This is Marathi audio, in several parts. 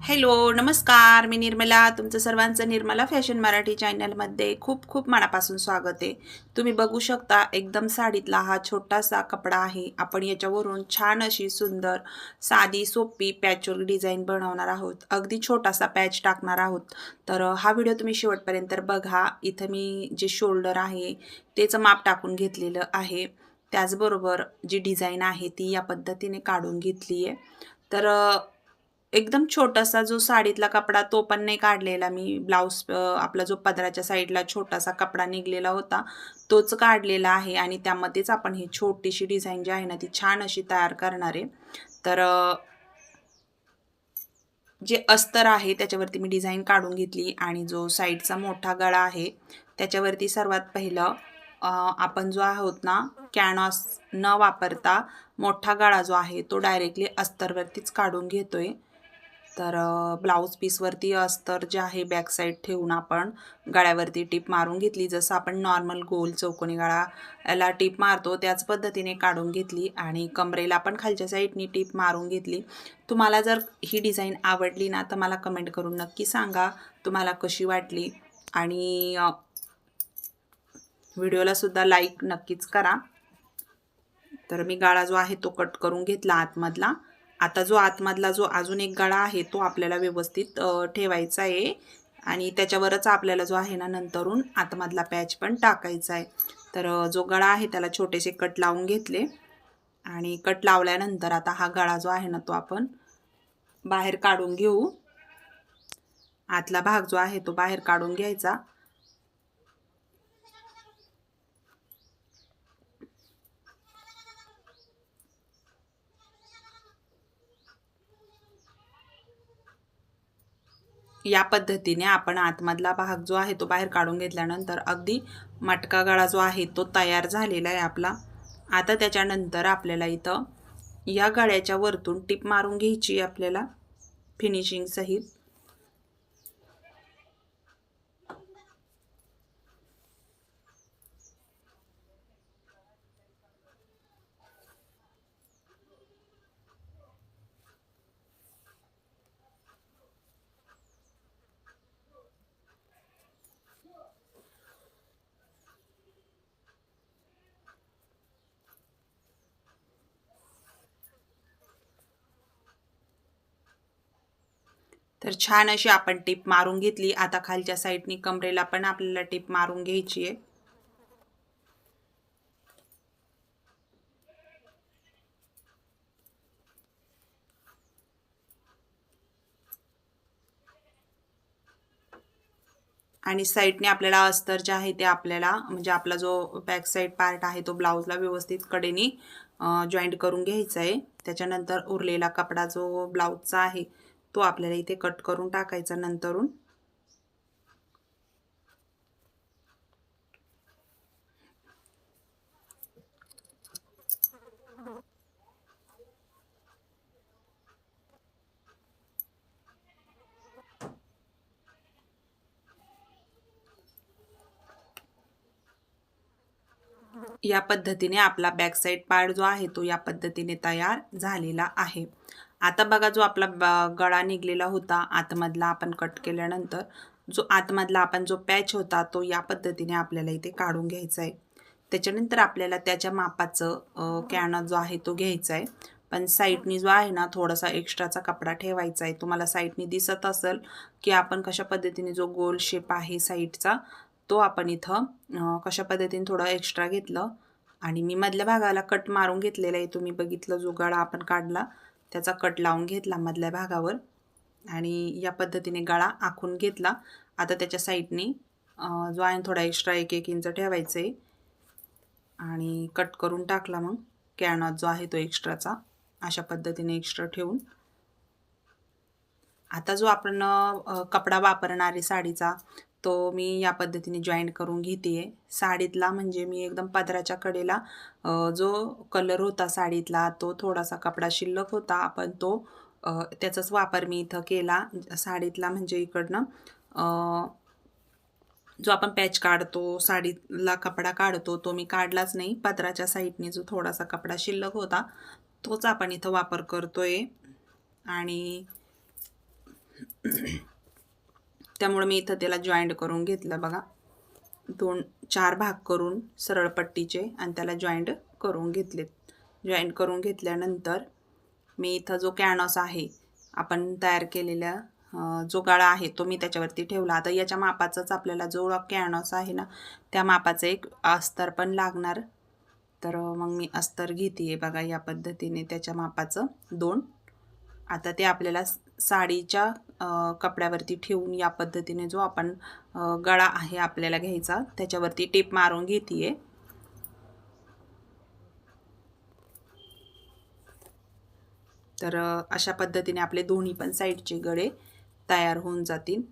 हॅलो नमस्कार. मी निर्मला. तुमचं सर्वांचं निर्मला फॅशन मराठी चॅनलमध्ये खूप खूप मनापासून स्वागत आहे. तुम्ही बघू शकता एकदम साडीतला हा छोटासा कपडा आहे. आपण याच्यावरून छान अशी सुंदर साधी सोपी पॅचवर्क डिझाईन बनवणार आहोत. अगदी छोटासा पॅच टाकणार आहोत. तर हा व्हिडिओ तुम्ही शेवटपर्यंत बघा. इथं मी जे शोल्डर आहे त्याचं माप टाकून घेतलेलं आहे. त्याचबरोबर जी डिझाईन आहे ती या पद्धतीने काढून घेतली आहे तर एकदम छोटासा जो साडीतला कपडा तो पण नाही काढलेला मी. ब्लाऊज आपला जो पदराच्या साईडला छोटासा कपडा निघलेला होता तोच काढलेला आहे आणि त्यामध्येच आपण ही छोटीशी डिझाईन जी आहे ना ती छान अशी तयार करणार आहे. तर जे अस्तर आहे त्याच्यावरती मी डिझाईन काढून घेतली आणि जो साईडचा मोठा गळा आहे त्याच्यावरती सर्वात पहिलं आपण जो आहोत ना कॅनॉस न वापरता मोठा गळा जो आहे तो डायरेक्टली अस्तरवरतीच काढून घेतोय. तर ब्लाऊज पीसवरती अस्तर जे आहे बॅक साईड ठेवून आपण गळ्यावरती टीप मारून घेतली. जसं आपण नॉर्मल गोल चौकोनी गळा याला टीप मारतो त्याच पद्धतीने काढून घेतली आणि कमरेला पण खालच्या साईडनी टीप मारून घेतली. तुम्हाला जर ही डिझाईन आवडली ना तर मला कमेंट करून नक्की सांगा तुम्हाला कशी वाटली? आणि व्हिडिओला सुद्धा लाईक नक्कीच करा. तर मी गाळा जो आहे तो कट करून घेतला आतमधला. आता जो आतमधला जो अजून एक गळा आहे तो आपल्याला व्यवस्थित ठेवायचा आहे. आणि त्याच्यावरच आपल्याला जो आहे ना नंतरून आतमधला पॅच पण टाकायचा आहे. तर जो गळा आहे त्याला छोटेसे कट लावून घेतले. आणि कट लावल्यानंतर आता हा गळा जो आहे ना तो आपण बाहेर काढून घेऊ. आतला भाग जो आहे तो बाहेर काढून घ्यायचा. या पद्धतीने आपण आतमधला भाग जो आहे तो बाहेर काढून घेतल्यानंतर अगदी मटका गळा जो आहे तो तयार झालेला आहे आपला. आता त्याच्यानंतर आपल्याला इथं या गळ्याच्या वरतून टिप मारून घ्यायची आपल्याला फिनिशिंगसहित तर छान अशी आपण टिप मारून घेतली. आता खालच्या साईडनी कमरेला पण आपल्याला टिप मारून घ्यायची आहे. आणि साईडने आपल्याला अस्तर जे आहे ते आपल्याला म्हणजे आपला जो बॅक साईड पार्ट आहे तो ब्लाऊजला व्यवस्थित कडेने जॉईंट करून घ्यायचा आहे. त्याच्यानंतर उरलेला कपडा जो ब्लाऊजचा आहे तो आपल्याला इथे कट करून टाकायचा नंतरून. या पद्धतीने आपला बॅकसाईड पार्ट जो आहे तो या पद्धतीने तयार झालेला आहे. आता बघा जो आपला गळा निघलेला होता आतमधला आपण कट केल्यानंतर जो आतमधला आपण जो पॅच होता तो या पद्धतीने आपल्याला इथे काढून घ्यायचा आहे. त्याच्यानंतर आपल्याला त्याच्या मापाचं कॅन जो आहे तो घ्यायचा आहे. पण साईडनी जो आहे ना थोडासा एक्स्ट्राचा कपडा ठेवायचा आहे. तुम्हाला साईडनी दिसत असेल की आपण कशा पद्धतीने जो गोल शेप आहे साईडचा तो आपण इथं कशा पद्धतीने थोडं एक्स्ट्रा घेतलं. आणि मी मधल्या भागाला कट मारून घेतलेला आहे. तुम्ही बघितलं जो गळा आपण काढला त्याचा कट लावून घेतला मधल्या भागावर आणि या पद्धतीने गळा आखून घेतला. आता त्याच्या साईडने जो आहे थोडा एक्स्ट्रा एक एक इंच ठेवायचं आहे आणि कट करून टाकला मग. कॅनॉत जो आहे तो एक्स्ट्राचा अशा पद्धतीने एक्स्ट्रा ठेवून. आता जो आपण कपडा वापरणारे साडीचा तो मी या पद्धतीने जॉईन करून घेते आहे साडीतला म्हणजे मी एकदम पदराच्या कडेला जो कलर होता साडीतला तो थोडासा कपडा शिल्लक होता आपण तो त्याचाच वापर मी इथं केला. साडीतला म्हणजे इकडनं जो आपण पॅच काढतो साडीला कपडा काढतो तो मी काढलाच नाही. पदराच्या साईडने जो थोडासा कपडा शिल्लक होता तोच आपण इथं वापर करतोय. आणि त्यामुळे मी इथं त्याला जॉईंट करून घेतलं बघा. दोन चार भाग करून सरळ पट्टीचे आणि त्याला जॉईंट करून घेतलेत. जॉईंट करून घेतल्यानंतर मी इथं जो कॅनॉस आहे आपण तयार केलेला जो गळा आहे तो मी त्याच्यावरती ठेवला. आता याच्या मापाचाच आपल्याला जो कॅनॉस आहे ना त्या मापाचं एक अस्तर पण लागणार. तर मग मी अस्तर घेते बघा या पद्धतीने त्याच्या मापाचं दोन. आता ते आपल्याला साडीच्या कपड्यावरती ठेवून या पद्धतीने जो आपण गळा आहे आपल्याला घ्यायचा त्याच्यावरती टेप मारून घेते तर अशा पद्धतीने आपले दोन्ही पण साईडचे गळे तयार होऊन जातील.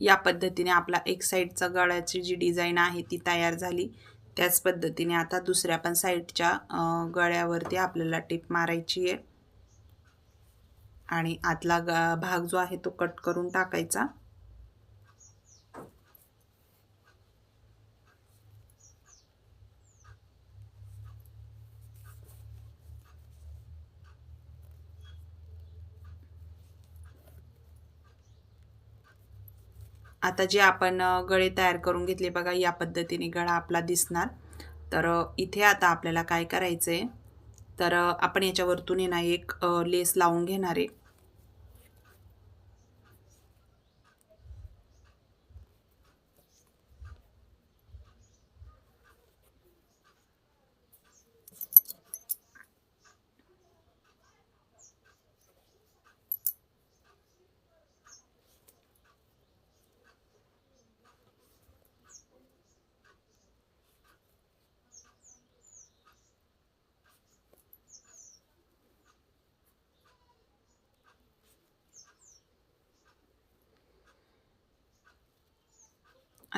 या पद्धतीने आपला एक साईडचा गळ्याची जी डिझाईन आहे ती तयार झाली. त्याच पद्धतीने आता दुसऱ्या पण साईडच्या गळ्यावरती आपल्याला टिप मारायची आहे. आणि आतला ग भाग जो आहे तो कट करून टाकायचा. आता जे आपण गळे तयार करून घेतले बघा या पद्धतीने गळा आपला दिसणार. तर इथे आता आपल्याला काय करायचं आहे तर आपण याच्यावरतून ना एक लेस लावून घेणार आहे.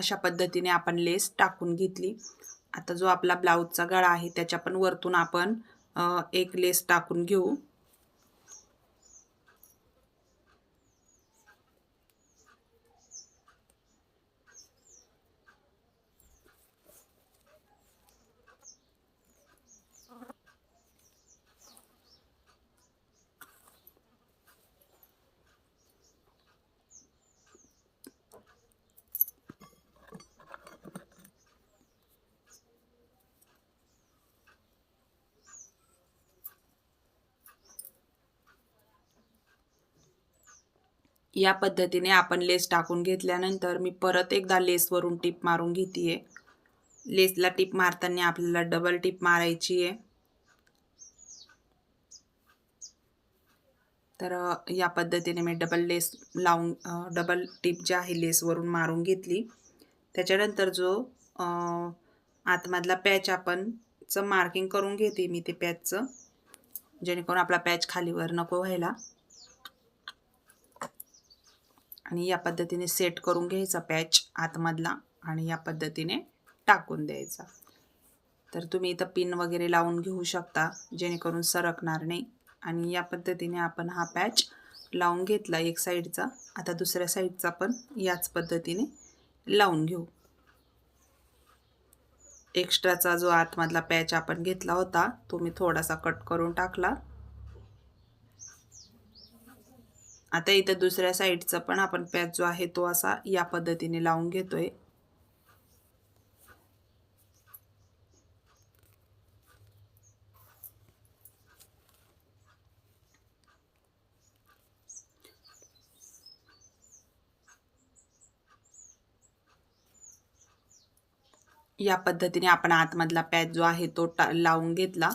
अशा पद्धतीने आपण लेस टाकून घेतली. आता जो आपला ब्लाऊजचा गळा आहे त्याच्या पण वरतून आपण एक लेस टाकून घेऊ. या पद्धतीने आपण लेस टाकून घेतल्यानंतर मी परत एकदा लेसवरून टिप मारून घेते लेसला टिप मारताना आपल्याला डबल टिप मारायची आहे. तर या पद्धतीने मी डबल लेस लावून डबल टिप जी आहे लेसवरून मारून घेतली. त्याच्यानंतर जो आतमधला पॅच आपण चं मार्किंग करून घेते मी ते पॅचचं जेणेकरून आपला पॅच खालीवर नको व्हायला. आणि या पद्धतीने सेट करून घ्यायचा पॅच आतमधला आणि या पद्धतीने टाकून द्यायचा. तर तुम्ही इथं पिन वगैरे लावून घेऊ शकता जेणेकरून सरकणार नाही. आणि या पद्धतीने आपण हा पॅच लावून घेतला एक साईडचा आता दुसऱ्या साईडचा पण याच पद्धतीने लावून घेऊ. एक्स्ट्राचा जो आतमधला पॅच आपण घेतला होता तो मी थोडासा कट करून टाकला. आता इथं दुसऱ्या साईडचा पण आपण पॅच जो आहे तो असा या पद्धतीने लावून घेतोय. या पद्धतीने आपण आतमधला पॅच जो आहे तो टा लावून घेतला.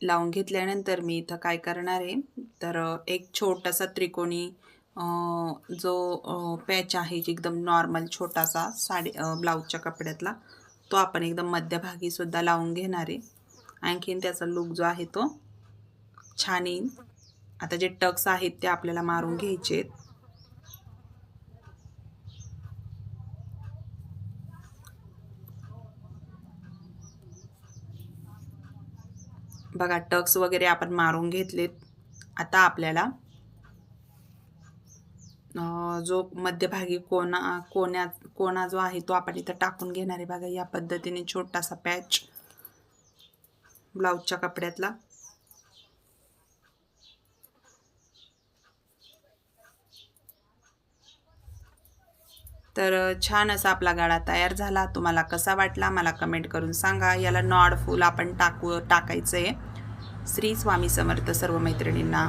लावून घेतल्यानंतर मी इथं काय करणार आहे? तर एक छोटासा त्रिकोणी जो पॅच आहे एकदम नॉर्मल छोटासा साडी ब्लाऊजच्या कपड्यातला तो आपण एकदम मध्यभागी सुद्धा लावून घेणार आहे. आणखीन त्याचा लुक जो आहे तो छान येईल. आता जे टक्स आहेत ते आपल्याला मारून घ्यायचे आहेत. बघा टक्स वगैरे आपण मारून घेतलेत. आता आपल्याला जो मध्यभागी कोणा कोण्या कोणा जो आहे तो आपण इथं टाकून घेणार आहे बघा या पद्धतीने छोटासा पॅच ब्लाऊजच्या कपड्यातला. तर छान असा आपला गाडा तयार झाला. तुम्हाला कसा वाटला मला कमेंट करून सांगा. याला नॉड फूल आपण टाकू टाकायचं आहे श्री स्वामी समर्थ सर्व मैत्रिणींना